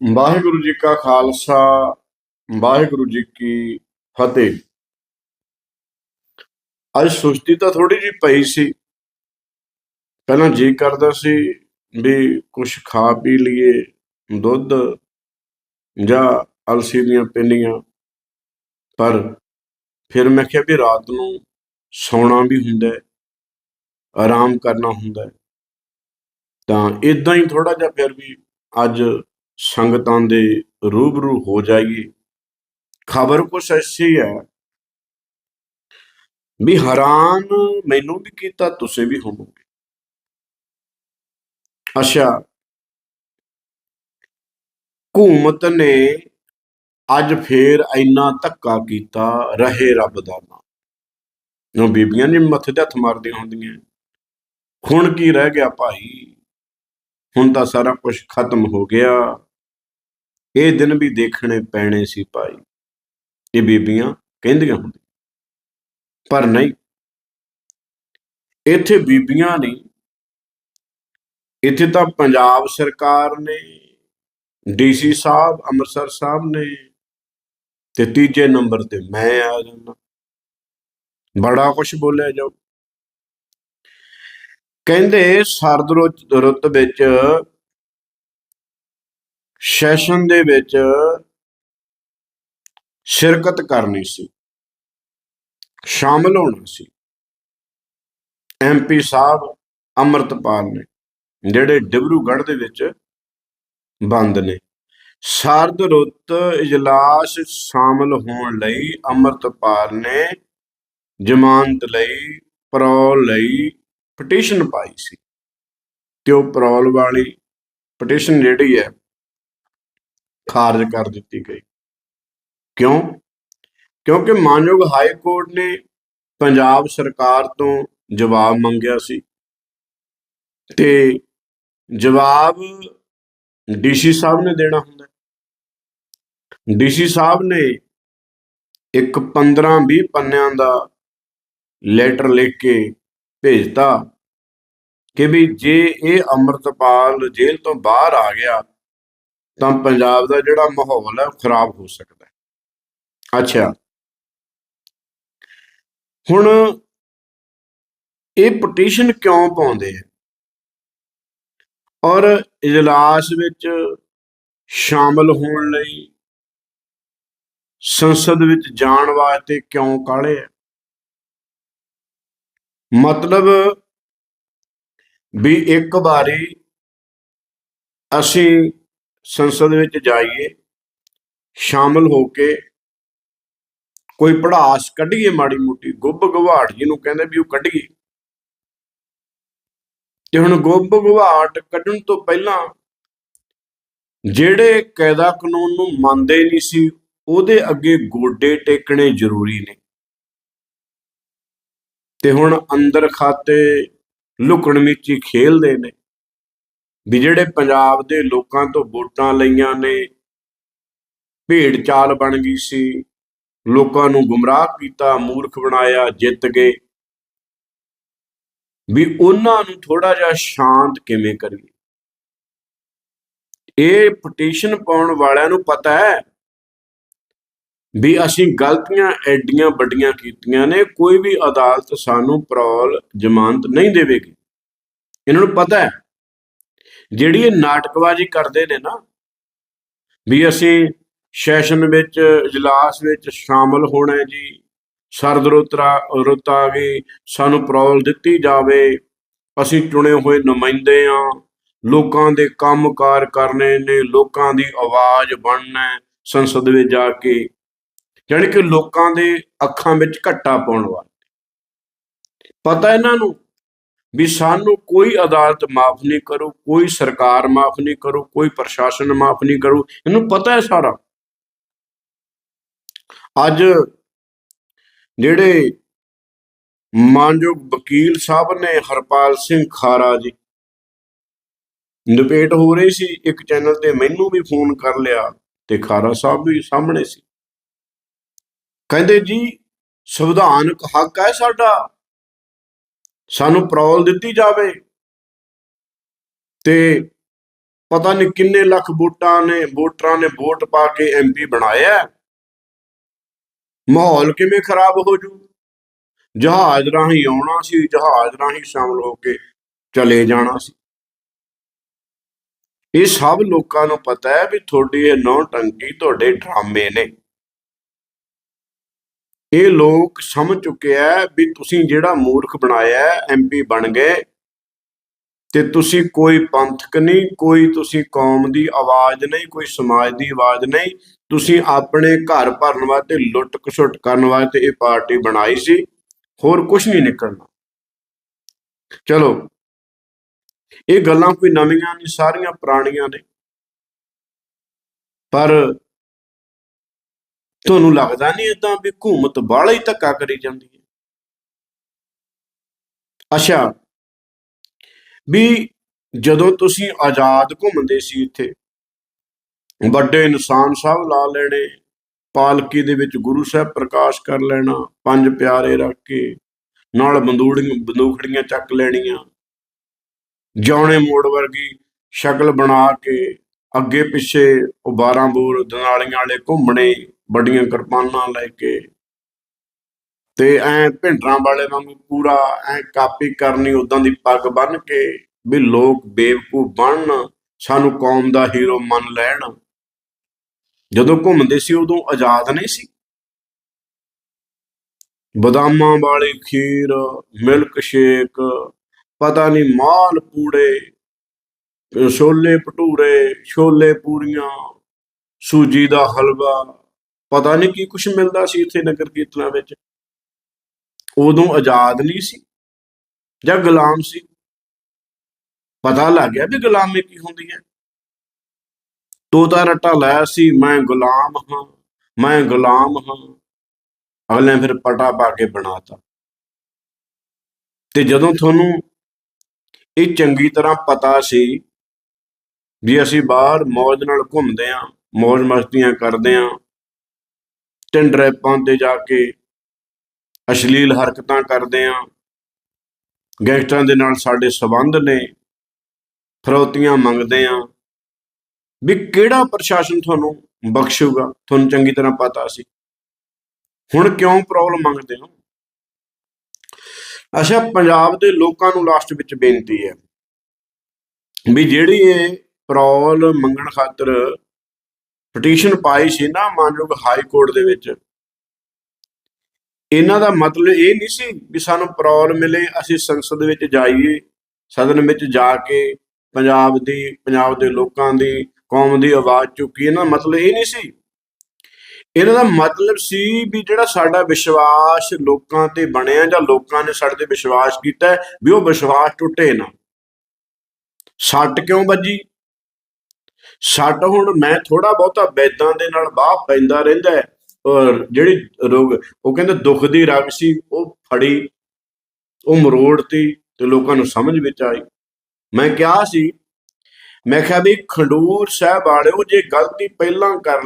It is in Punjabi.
ਵਾਹਿਗੁਰੂ ਜੀ ਕਾ ਖਾਲਸਾ, ਵਾਹਿਗੁਰੂ ਜੀ ਕੀ ਫਤਿਹ। ਅੱਜ ਸੁਸਤੀ ਤਾਂ ਥੋੜੀ ਜਿਹੀ ਪਈ ਸੀ। ਪਹਿਲਾਂ ਜੀ ਕਰਦਾ ਸੀ ਵੀ ਕੁਝ ਖਾ ਪੀ ਲਈਏ, ਦੁੱਧ ਜਾਂ ਅਲਸੀ ਦੀਆਂ ਪਿੰਨੀਆਂ ਪਰ ਫਿਰ ਮੈਂ ਕਿਹਾ ਵੀ ਰਾਤ ਨੂੰ ਸੌਣਾ ਵੀ ਹੁੰਦਾ ਹੈ, ਆਰਾਮ ਕਰਨਾ ਹੁੰਦਾ ਹੈ। ਤਾਂ ਇਦਾਂ ਹੀ ਥੋੜਾ ਜਿਹਾ ਫਿਰ ਵੀ ਅੱਜ ਸੰਗਤਾਂ ਦੇ ਰੂਬਰੂ ਹੋ ਜਾਈਏ। ਖਬਰ ਕੁਛ ਐਸੀ ਹੈ ਵੀ ਹੈਰਾਨ ਮੈਨੂੰ ਵੀ ਕੀਤਾ, ਤੁਸੀਂ ਵੀ ਹੋਵੋਗੇ। ਅੱਛਾ ਹਕੂਮਤ ਨੇ ਅੱਜ ਫੇਰ ਇੰਨਾ ਧੱਕਾ ਕੀਤਾ, ਰਹੇ ਰੱਬ ਦਾ ਨਾਮ। ਉਹ ਬੀਬੀਆਂ ਨੇ ਮੱਥੇ ਤੇ ਹੱਥ ਮਾਰਦੀਆਂ ਹੁੰਦੀਆਂ। ਹੁਣ ਕੀ ਰਹਿ ਗਿਆ ਭਾਈ? ਹੁਣ ਤਾਂ ਸਾਰਾ ਕੁਝ ਖਤਮ ਹੋ ਗਿਆ। ਇਹ ਦਿਨ ਵੀ ਦੇਖਣੇ ਪੈਣੇ ਸੀ ਭਾਈ। ਇਹ ਬੀਬੀਆਂ ਕਹਿੰਦੀਆਂ ਹੁੰਦੀਆਂ। ਪਰ ਨਹੀਂ। ਇੱਥੇ ਬੀਬੀਆਂ ਨਹੀਂ। ਇੱਥੇ ਤਾਂ ਪੰਜਾਬ ਸਰਕਾਰ ਨੇ ਡੀਸੀ ਸਾਹਿਬ, ਅੰਮ੍ਰਿਤਸਰ ਸਾਹਿਬ ਨੇ ਤੇ ਤੀਜੇ ਨੰਬਰ ਤੇ ਮੈਂ ਆ ਜਾਂਦਾ। ਬੜਾ ਕੁਝ ਬੋਲਿਆ ਜਾਓ ਕਹਿੰਦੇ ਸਰਦ ਰੁੱਤ ਰੁੱਤ ਵਿੱਚ ਸੈਸ਼ਨ ਦੇ ਵਿੱਚ ਸ਼ਿਰਕਤ ਕਰਨੀ ਸੀ। ਸ਼ਾਮਲ ਹੋਣਾ ਸੀ। ਐਮਪੀ ਸਾਹਿਬ ਅਮਰਤਪਾਲ ਨੇ, ਜਿਹੜੇ ਡਿਬਰੂਗੜ੍ਹ ਦੇ ਵਿੱਚ ਬੰਦ ਨੇ। ਸਰਦ ਰੁੱਤ ਇਜਲਾਸ ਸ਼ਾਮਲ ਹੋਣ ਲਈ ਅਮਰਤਪਾਲ ਨੇ ਜ਼ਮਾਨਤ ਲਈ, ਪਰੋਲ ਲਈ ਪਟੀਸ਼ਨ ਪਾਈ ਸੀ। ਤੇ ਉਹ ਪਰੋਲ ਵਾਲੀ ਪਟੀਸ਼ਨ ਜਿਹੜੀ ਹੈ ਖਾਰਜ ਕਰ ਦਿੱਤੀ ਗਈ। ਕਿਉਂ? ਕਿਉਂਕਿ ਮਾਨਯੋਗ ਹਾਈ ਕੋਰਟ ਨੇ ਪੰਜਾਬ ਸਰਕਾਰ ਤੋਂ ਜਵਾਬ ਮੰਗਿਆ ਸੀ ਤੇ ਜਵਾਬ ਡੀਸੀ ਸਾਹਿਬ ਨੇ ਦੇਣਾ ਹੁੰਦਾ ਡੀਸੀ ਸਾਹਿਬ ਨੇ ਇੱਕ 15 20 ਪੰਨਿਆਂ ਦਾ ਲੈਟਰ ਲਿਖ ਕੇ ਭੇਜਤਾ ਕਿ ਵੀ ਜੇ ਇਹ ਅੰਮ੍ਰਿਤਪਾਲ ਜੇਲ੍ਹ ਤੋਂ ਬਾਹਰ ਆ ਗਿਆ ਤਾਂ ਪੰਜਾਬ ਦਾ ਜਿਹੜਾ ਮਾਹੌਲ ਹੈ ਉਹ ਖਰਾਬ ਹੋ ਸਕਦਾ ਹੈ। ਅੱਛਾ। ਹੁਣ ਇਹ ਪਟੀਸ਼ਨ ਕਿਉਂ ਪਾਉਂਦੇ ਆ? ਔਰ ਇਜਲਾਸ ਵਿੱਚ ਸ਼ਾਮਲ ਹੋਣ ਲਈ ਸੰਸਦ ਵਿੱਚ ਜਾਣ ਵਾਸਤੇ ਕਿਉਂ ਕਾਲੇ ਆ? ਮਤਲਬ ਵੀ ਇੱਕ ਵਾਰੀ ਅਸੀਂ ਸੰਸਦ ਵਿੱਚ ਜਾਈਏ, ਸ਼ਾਮਲ ਹੋ ਕੇ ਕੋਈ ਪੜਾਸ ਕੱਢੀਏ ਮਾੜੀ ਮੋਟੀ, ਗੁੱਬ ਗਵਾੜ ਜਿਹਨੂੰ ਕਹਿੰਦੇ ਵੀ ਉਹ ਕੱਢੀਏ। ਤੇ ਹੁਣ ਗੁੱਬ ਗਵਾੜ ਕੱਢਣ ਤੋਂ ਪਹਿਲਾਂ ਜਿਹੜੇ ਕਾਇਦਾ ਕਾਨੂੰਨ ਨੂੰ ਮੰਨਦੇ ਨਹੀਂ ਸੀ, ਉਹਦੇ ਅੱਗੇ ਗੋਡੇ ਟੇਕਣੇ ਜ਼ਰੂਰੀ ਨੇ। ਤੇ ਹੁਣ ਅੰਦਰ ਖਾਤੇ ਲੁਕਣ ਮਿੱਚੀ ਖੇਲਦੇ ਨੇ। ਵੀ ਜਿਹੜੇ ਪੰਜਾਬ ਦੇ ਲੋਕਾਂ ਤੋਂ ਵੋਟਾਂ ਲਈਆਂ ਨੇ ਭੇਡ ਚਾਲ ਬਣ ਗਈ ਸੀ, ਲੋਕਾਂ ਨੂੰ ਗੁੰਮਰਾਹ ਕੀਤਾ, ਮੂਰਖ ਬਣਾਇਆ, ਜਿੱਤ ਗਏ। ਵੀ ਉਹਨਾਂ ਨੂੰ ਥੋੜਾ ਜਿਹਾ ਸ਼ਾਂਤ ਕਿਵੇਂ ਕਰੀਏ? ਇਹ ਪਟੀਸ਼ਨ ਪਾਉਣ ਵਾਲਿਆਂ ਨੂੰ ਪਤਾ ਹੈ ਵੀ ਅਸੀਂ ਗਲਤੀਆਂ ਐਡੀਆਂ ਵੱਡੀਆਂ ਕੀਤੀਆਂ ਨੇ, ਕੋਈ ਵੀ ਅਦਾਲਤ ਸਾਨੂੰ ਪਰੋਲ, ਜ਼ਮਾਨਤ ਨਹੀਂ ਦੇਵੇਗੀ। ਇਹਨਾਂ ਨੂੰ ਪਤਾ ਹੈ ਜਿਹੜੀ ਇਹ ਨਾਟਕਬਾਜ਼ੀ ਕਰਦੇ ਨੇ ਨਾ, ਵੀ ਅਸੀਂ ਸੈਸ਼ਨ ਵਿੱਚ, ਇਜਲਾਸ ਵਿੱਚ ਸ਼ਾਮਲ ਹੋਣਾ ਜੀ, ਸਰਦ ਰੁੱਤਰਾ, ਰੁੱਤ ਆ ਗਈ, ਸਾਨੂੰ ਪਰੋਲ ਦਿੱਤੀ ਜਾਵੇ, ਅਸੀਂ ਚੁਣੇ ਹੋਏ ਨੁਮਾਇੰਦੇ ਆ ਲੋਕਾਂ ਦੇ ਕੰਮਕਾਰ ਕਰਨੇ ਨੇ, ਲੋਕਾਂ ਦੀ ਆਵਾਜ਼ ਬਣਨਾ ਸੰਸਦ ਵਿੱਚ ਜਾ ਕੇ, ਜਾਣੀ ਕਿ ਲੋਕਾਂ ਦੇ ਅੱਖਾਂ ਵਿੱਚ ਘੱਟਾ ਪਾਉਣ ਵਾਲੇ ਪਤਾ ਇਹਨਾਂ ਨੂੰ ਵੀ ਸਾਨੂੰ ਕੋਈ ਅਦਾਲਤ ਮਾਫ ਨਹੀਂ ਕਰੂ, ਕੋਈ ਸਰਕਾਰ ਮਾਫ ਨਹੀਂ ਕਰੂ, ਕੋਈ ਪ੍ਰਸ਼ਾਸਨ ਮਾਫ ਨਹੀਂ ਕਰੂ, ਇਹਨੂੰ ਪਤਾ ਹੈ ਸਾਰਾ। ਅੱਜ ਜਿਹੜੇ ਮਾਨਯੋਗ ਵਕੀਲ ਸਾਹਿਬ ਨੇ ਹਰਪਾਲ ਸਿੰਘ ਖਾਰਾ ਜੀ ਡਿਬੇਟ ਹੋ ਰਹੀ ਸੀ, ਇੱਕ ਚੈਨਲ ਤੇ ਮੈਨੂੰ ਵੀ ਫੋਨ ਕਰ ਲਿਆ ਤੇ ਖਾਰਾ ਸਾਹਿਬ ਵੀ ਸਾਹਮਣੇ ਸੀ। ਕਹਿੰਦੇ ਜੀ, ਸੰਵਿਧਾਨਕ ਹੱਕ ਹੈ ਸਾਡਾ। ਸਾਨੂੰ ਪਰੋਲ ਦਿੱਤੀ ਜਾਵੇ। ਤੇ ਪਤਾ ਨਹੀਂ ਕਿੰਨੇ ਲੱਖ ਵੋਟਾਂ ਨੇ, ਵੋਟਰਾਂ ਨੇ ਵੋਟ ਪਾ ਕੇ ਐਮਪੀ ਬਣਾਇਆ। ਮਾਹੌਲ ਕਿਵੇਂ ਖਰਾਬ ਹੋ ਜੂ? ਜਹਾਜ਼ ਰਾਹੀਂ ਆਉਣਾ ਸੀ, ਜਹਾਜ਼ ਰਾਹੀਂ ਸ਼ਾਮਲ ਹੋ ਕੇ ਚਲੇ ਜਾਣਾ ਸੀ। ਇਹ ਸਭ ਲੋਕਾਂ ਨੂੰ ਪਤਾ ਹੈ ਵੀ ਤੁਹਾਡੀ ਇਹ ਨੌ ਟੰਕੀ ਤੁਹਾਡੇ ਡਰਾਮੇ ਨੇ। ਇਹ ਲੋਕ ਸਮਝ ਚੁੱਕੇ ਆ ਵੀ ਤੁਸੀਂ ਜਿਹੜਾ ਮੂਰਖ ਬਣਾਇਆ ਐਮਪੀ ਬਣ ਗਏ ਤੇ ਤੁਸੀਂ ਕੋਈ ਪੰਥਕ ਨਹੀਂ, ਕੋਈ ਤੁਸੀਂ ਕੌਮ ਦੀ ਆਵਾਜ਼ ਨਹੀਂ, ਕੋਈ ਸਮਾਜ ਦੀ ਆਵਾਜ਼ ਨਹੀਂ, ਤੁਸੀਂ ਆਪਣੇ ਘਰ ਭਰਨ ਵਾਸਤੇ ਲੁੱਟ ਖਸੁੱਟ ਕਰਨ ਵਾਸਤੇ ਇਹ ਪਾਰਟੀ ਬਣਾਈ ਸੀ, ਹੋਰ ਕੁਝ ਨਹੀਂ ਨਿਕਲਣਾ। ਚਲੋ, ਇਹ ਗੱਲਾਂ ਕੋਈ ਨਵੀਆਂ ਨਹੀਂ, ਸਾਰੀਆਂ ਪੁਰਾਣੀਆਂ ਨੇ। ਪਰ ਤੁਹਾਨੂੰ ਲੱਗਦਾ ਨਹੀਂ ਇਦਾਂ ਵੀ ਹਕੂਮਤ ਬਾਹਲਾ ਹੀ ਧੱਕਾ ਕਰੀ ਜਾਂਦੀ ਹੈ? ਅੱਛਾ। ਵੀ ਜਦੋਂ ਤੁਸੀਂ ਆਜ਼ਾਦ ਘੁੰਮਦੇ ਸੀ ਇੱਥੇ, ਵੱਡੇ ਇਨਸਾਨ ਸਾਹਿਬ ਲਾ ਲੈਣੇ, ਪਾਲਕੀ ਦੇ ਵਿੱਚ ਗੁਰੂ ਸਾਹਿਬ ਪ੍ਰਕਾਸ਼ ਕਰ ਲੈਣਾ, ਪੰਜ ਪਿਆਰੇ ਰੱਖ ਕੇ, ਨਾਲ ਬੰਦੂੜੀਆਂ, ਬੰਦੂਖੜੀਆਂ ਚੱਕ ਲੈਣੀਆਂ ਜੌਣੇ ਮੋੜ ਵਰਗੀ ਸ਼ਕਲ ਬਣਾ ਕੇ ਅੱਗੇ ਪਿੱਛੇ ਉਹ 12 ਬੋਰ, ਦਨਾਲੀਆਂ ਵਾਲੇ ਘੁੰਮਣੇ ਵੱਡੀਆਂ ਕਿਰਪਾਨਾਂ ਲੈ ਕੇ। ਤੇ ਐ ਭਿੰਡਰਾਂ ਵਾਲੇ ਵਾਂਗੂ ਪੂਰਾ ਐ ਕਾਪੀ ਕਰਨੀ ਉਦਾਂ ਦੀ ਪੱਗ ਬੰਨ ਕੇ ਵੀ ਲੋਕ ਬੇਵਕੂਫ ਬਣਨ, ਸਾਨੂੰ ਕੌਮ ਦਾ ਹੀਰੋ ਮੰਨ ਲੈਣ। ਜਦੋਂ ਘੁੰਮਦੇ ਸੀ, ਉਦੋਂ ਆਜ਼ਾਦ ਨਹੀਂ ਸੀ। ਬਦਾਮਾਂ ਵਾਲੀ ਖੀਰ, ਮਿਲਕ ਸ਼ੇਕ, ਪਤਾ ਨਹੀਂ ਮਾਲ ਪੂੜੇ, ਛੋਲੇ ਭਟੂਰੇ, ਛੋਲੇ ਪੂਰੀਆਂ, ਸੂਜੀ ਦਾ ਹਲਵਾ ਪਤਾ ਨਹੀਂ ਕੀ ਕੁਝ ਮਿਲਦਾ ਸੀ ਇੱਥੇ ਨਗਰ ਕੀਰਤਨਾਂ ਵਿੱਚ। ਉਦੋਂ ਆਜ਼ਾਦ ਨਹੀਂ ਸੀ ਜਾਂ ਗੁਲਾਮ ਸੀ? ਪਤਾ ਲੱਗ ਗਿਆ ਵੀ ਗੁਲਾਮੀ ਕੀ ਹੁੰਦੀ ਹੈ। ਤੋਤਾ ਰੱਟਾ ਲਾਇਆ ਸੀ, ਮੈਂ ਗੁਲਾਮ ਹਾਂ, ਮੈਂ ਗੁਲਾਮ ਹਾਂ। ਅਗਲੇ ਫਿਰ ਪਟਾ ਪਾ ਕੇ ਬਣਾਤਾ। ਤੇ ਜਦੋਂ ਤੁਹਾਨੂੰ ਇਹ ਚੰਗੀ ਤਰ੍ਹਾਂ ਪਤਾ ਸੀ ਵੀ ਅਸੀਂ ਬਾਹਰ ਮੌਜ ਨਾਲ ਘੁੰਮਦੇ ਆਂ ਮੌਜ ਮਸਤੀਆਂ ਕਰਦੇ ਆਂ ਟਿੰਡਰੈਪਾਂ ਤੇ ਜਾ ਕੇ ਅਸ਼ਲੀਲ ਹਰਕਤਾਂ ਕਰਦੇ ਆਂ। ਗੈਂਗਸਟਰਾਂ ਦੇ ਨਾਲ ਸਾਡੇ ਸਬੰਧ ਨੇ, ਫਰੋਤੀਆਂ ਮੰਗਦੇ ਆਂ ਵੀ ਕਿਹੜਾ ਪ੍ਰਸ਼ਾਸਨ ਤੁਹਾਨੂੰ ਬਖਸ਼ੂਗਾ, ਤੁਹਾਨੂੰ ਚੰਗੀ ਤਰ੍ਹਾਂ ਪਤਾ ਸੀ। ਹੁਣ ਕਿਉਂ ਪ੍ਰੋਬਲਮ ਮੰਗਦੇ ਹੋ? ਅੱਛਾ, ਪੰਜਾਬ ਦੇ ਲੋਕਾਂ ਨੂੰ ਲਾਸਟ ਵਿੱਚ ਬੇਨਤੀ ਹੈ ਵੀ ਜਿਹੜੀ ਇਹ ਪ੍ਰੋਲ ਮੰਗਣ ਖਾਤਰ ਪਟੀਸ਼ਨ ਪਾਈ ਸੀ ਨਾ ਮਾਨਯੋਗ ਹਾਈ ਕੋਰਟ ਦੇ ਵਿੱਚ। ਇਹਨਾਂ ਦਾ ਮਤਲਬ ਇਹ ਨਹੀਂ ਸੀ ਵੀ ਸਾਨੂੰ ਪ੍ਰੋਲ ਮਿਲੇ, ਅਸੀਂ ਸੰਸਦ ਵਿੱਚ ਜਾਈਏ, ਸਦਨ ਵਿੱਚ ਜਾ ਕੇ ਪੰਜਾਬ ਦੀ, ਪੰਜਾਬ ਦੇ ਲੋਕਾਂ ਦੀ, ਕੌਮ ਦੀ ਆਵਾਜ਼ ਚੁੱਕੀ। ਇਹਨਾਂ ਦਾ ਮਤਲਬ ਇਹ ਨਹੀਂ ਸੀ। ਇਹਨਾਂ ਦਾ ਮਤਲਬ ਸੀ ਵੀ ਜਿਹੜਾ ਸਾਡਾ ਵਿਸ਼ਵਾਸ ਲੋਕਾਂ ਤੇ ਬਣਿਆ ਜਾਂ ਲੋਕਾਂ ਨੇ ਸਾਡੇ ਤੇ ਵਿਸ਼ਵਾਸ ਕੀਤਾ ਵੀ ਉਹ ਵਿਸ਼ਵਾਸ ਟੁੱਟੇ ਨਾ। ਸੱਟ ਕਿਉਂ ਵੱਜੀ? ਸੱਟ ਹੁਣ ਮੈਂ ਥੋੜਾ ਬਹੁਤਾ ਬੈਦਾਂ ਦੇ ਨਾਲ ਬਾਹ ਪੈਂਦਾ ਰਹਿੰਦਾ ਹੈ। ਔਰ ਜਿਹੜੀ ਰੋਗ, ਉਹ ਕਹਿੰਦੇ ਦੁੱਖ ਦੀ ਰਗ ਸੀ, ਉਹ ਫੜੀ, ਉਹ ਮਰੋੜਤੀ ਤੇ ਲੋਕਾਂ ਨੂੰ ਸਮਝ ਵਿੱਚ ਆਈ। ਮੈਂ ਕਿਹਾ ਸੀ, ਮੈਂ ਕਿਹਾ ਵੀ ਖੰਡੂਰ ਸਾਹਿਬ ਵਾਲਿਓ, ਜੇ ਗਲਤੀ ਪਹਿਲਾਂ ਕਰ